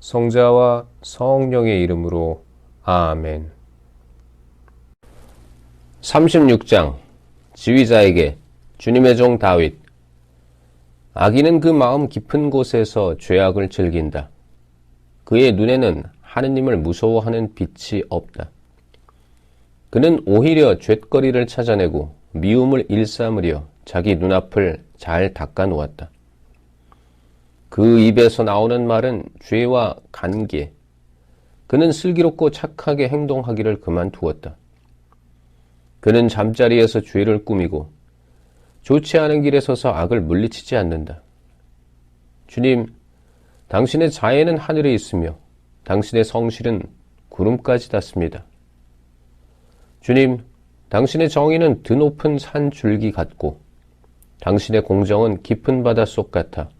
성자와 성령의 이름으로 아멘. 36장 지휘자에게 주님의 종 다윗 아기는 그 마음 깊은 곳에서 죄악을 즐긴다. 그의 눈에는 하느님을 무서워하는 빛이 없다. 그는 오히려 죗거리를 찾아내고 미움을 일삼으려 자기 눈앞을 잘 닦아 놓았다. 그 입에서 나오는 말은 죄와 간계. 그는 슬기롭고 착하게 행동하기를 그만두었다. 그는 잠자리에서 죄를 꾸미고 좋지 않은 길에 서서 악을 물리치지 않는다. 주님, 당신의 자애는 하늘에 있으며 당신의 성실은 구름까지 닿습니다. 주님, 당신의 정의는 드높은 산 줄기 같고 당신의 공정은 깊은 바닷속 같아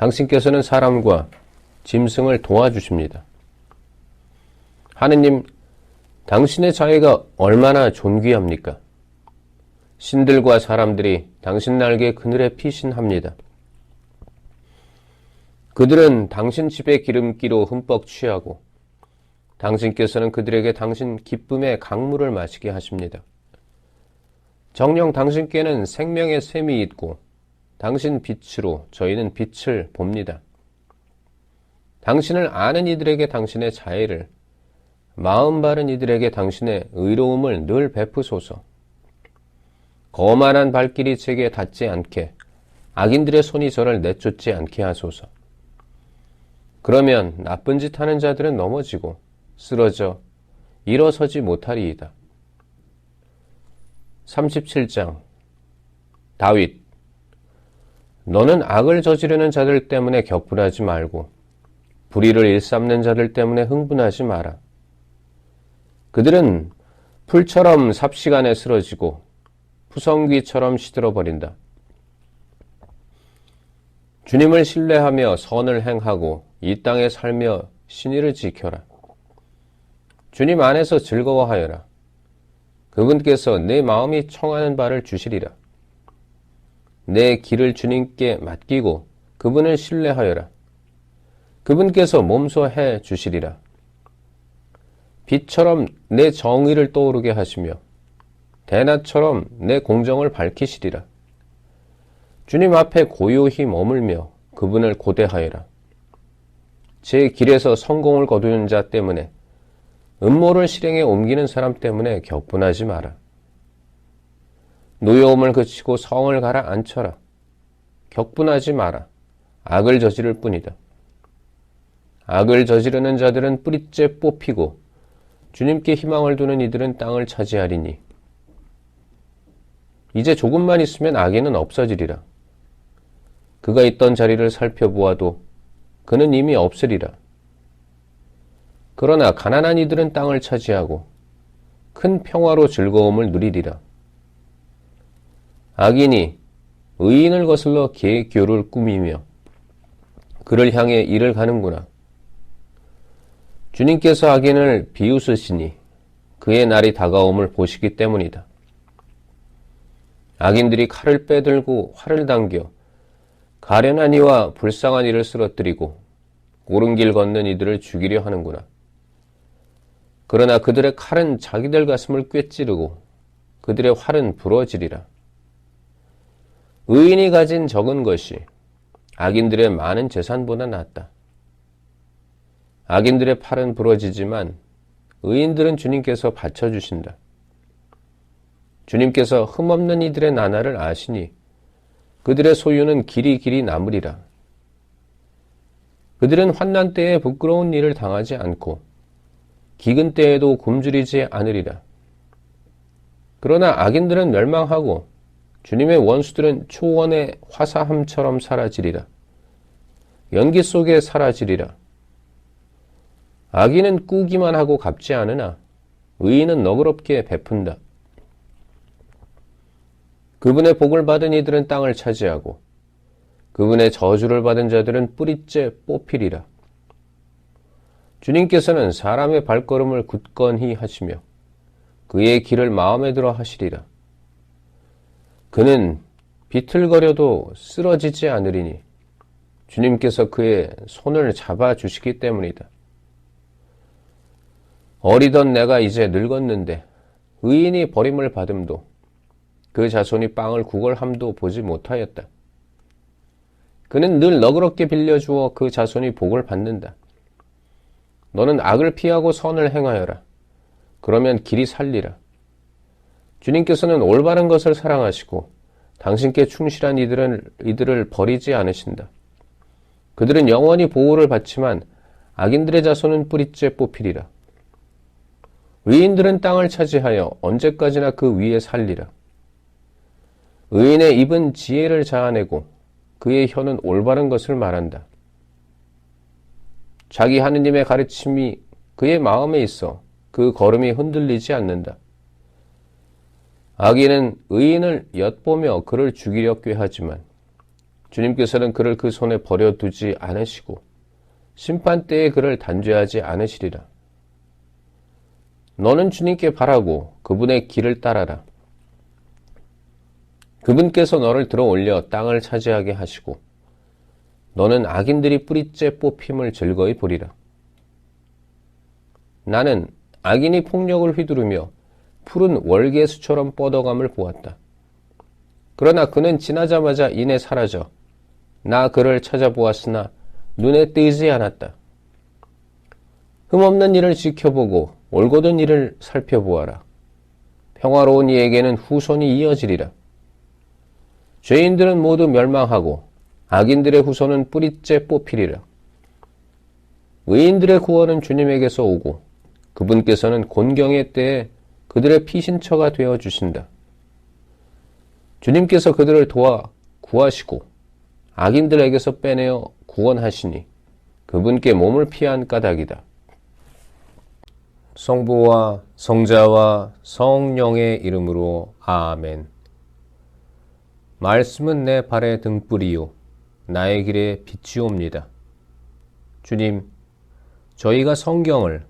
당신께서는 사람과 짐승을 도와주십니다. 하느님, 당신의 자애가 얼마나 존귀합니까? 신들과 사람들이 당신 날개 그늘에 피신합니다. 그들은 당신 집의 기름기로 흠뻑 취하고 당신께서는 그들에게 당신 기쁨의 강물을 마시게 하십니다. 정령 당신께는 생명의 샘이 있고 당신 빛으로 저희는 빛을 봅니다. 당신을 아는 이들에게 당신의 자애를, 마음 바른 이들에게 당신의 의로움을 늘 베푸소서. 거만한 발길이 제게 닿지 않게, 악인들의 손이 저를 내쫓지 않게 하소서. 그러면 나쁜 짓 하는 자들은 넘어지고 쓰러져 일어서지 못하리이다. 37장 다윗 너는 악을 저지르는 자들 때문에 격분하지 말고 불의를 일삼는 자들 때문에 흥분하지 마라. 그들은 풀처럼 삽시간에 쓰러지고 푸성귀처럼 시들어 버린다. 주님을 신뢰하며 선을 행하고 이 땅에 살며 신의를 지켜라. 주님 안에서 즐거워하여라. 그분께서 내 마음이 청하는 바를 주시리라. 내 길을 주님께 맡기고 그분을 신뢰하여라. 그분께서 몸소 해 주시리라. 빛처럼 내 정의를 떠오르게 하시며 대낮처럼 내 공정을 밝히시리라. 주님 앞에 고요히 머물며 그분을 고대하여라. 제 길에서 성공을 거두는 자 때문에 음모를 실행에 옮기는 사람 때문에 격분하지 마라. 노여움을 그치고 성을 가라앉혀라. 격분하지 마라. 악을 저지를 뿐이다. 악을 저지르는 자들은 뿌리째 뽑히고 주님께 희망을 두는 이들은 땅을 차지하리니 이제 조금만 있으면 악에는 없어지리라. 그가 있던 자리를 살펴보아도 그는 이미 없으리라. 그러나 가난한 이들은 땅을 차지하고 큰 평화로 즐거움을 누리리라. 악인이 의인을 거슬러 개교를 꾸미며 그를 향해 일을 가는구나. 주님께서 악인을 비웃으시니 그의 날이 다가옴을 보시기 때문이다. 악인들이 칼을 빼들고 활을 당겨 가련한 이와 불쌍한 이를 쓰러뜨리고 옳은 길 걷는 이들을 죽이려 하는구나. 그러나 그들의 칼은 자기들 가슴을 꿰찌르고 그들의 활은 부러지리라. 의인이 가진 적은 것이 악인들의 많은 재산보다 낫다. 악인들의 팔은 부러지지만 의인들은 주님께서 받쳐주신다. 주님께서 흠없는 이들의 나날을 아시니 그들의 소유는 길이 길이 남으리라. 그들은 환난 때에 부끄러운 일을 당하지 않고 기근 때에도 굶주리지 않으리라. 그러나 악인들은 멸망하고 주님의 원수들은 초원의 화사함처럼 사라지리라. 연기 속에 사라지리라. 악인은 꾸기만 하고 갚지 않으나 의인은 너그럽게 베푼다. 그분의 복을 받은 이들은 땅을 차지하고 그분의 저주를 받은 자들은 뿌리째 뽑히리라. 주님께서는 사람의 발걸음을 굳건히 하시며 그의 길을 마음에 들어 하시리라. 그는 비틀거려도 쓰러지지 않으리니 주님께서 그의 손을 잡아 주시기 때문이다. 어리던 내가 이제 늙었는데 의인이 버림을 받음도 그 자손이 빵을 구걸함도 보지 못하였다. 그는 늘 너그럽게 빌려주어 그 자손이 복을 받는다. 너는 악을 피하고 선을 행하여라. 그러면 길이 살리라. 주님께서는 올바른 것을 사랑하시고 당신께 충실한 이들은, 이들을 버리지 않으신다. 그들은 영원히 보호를 받지만 악인들의 자손은 뿌리째 뽑히리라. 의인들은 땅을 차지하여 언제까지나 그 위에 살리라. 의인의 입은 지혜를 자아내고 그의 혀는 올바른 것을 말한다. 자기 하느님의 가르침이 그의 마음에 있어 그 걸음이 흔들리지 않는다. 악인은 의인을 엿보며 그를 죽이려 꾀하지만 주님께서는 그를 그 손에 버려두지 않으시고 심판 때에 그를 단죄하지 않으시리라. 너는 주님께 바라고 그분의 길을 따라라. 그분께서 너를 들어 올려 땅을 차지하게 하시고 너는 악인들이 뿌리째 뽑힘을 즐거이 보리라. 나는 악인이 폭력을 휘두르며 푸른 월계수처럼 뻗어감을 보았다. 그러나 그는 지나자마자 이내 사라져 나 그를 찾아보았으나 눈에 띄지 않았다. 흠없는 일을 지켜보고 올곧은 일을 살펴보아라. 평화로운 이에게는 후손이 이어지리라. 죄인들은 모두 멸망하고 악인들의 후손은 뿌리째 뽑히리라. 의인들의 구원은 주님에게서 오고 그분께서는 곤경의 때에 그들의 피신처가 되어 주신다. 주님께서 그들을 도와 구하시고 악인들에게서 빼내어 구원하시니 그분께 몸을 피한 까닭이다. 성부와 성자와 성령의 이름으로 아멘. 말씀은 내 발의 등불이요 나의 길에 빛이옵니다. 주님, 저희가 성경을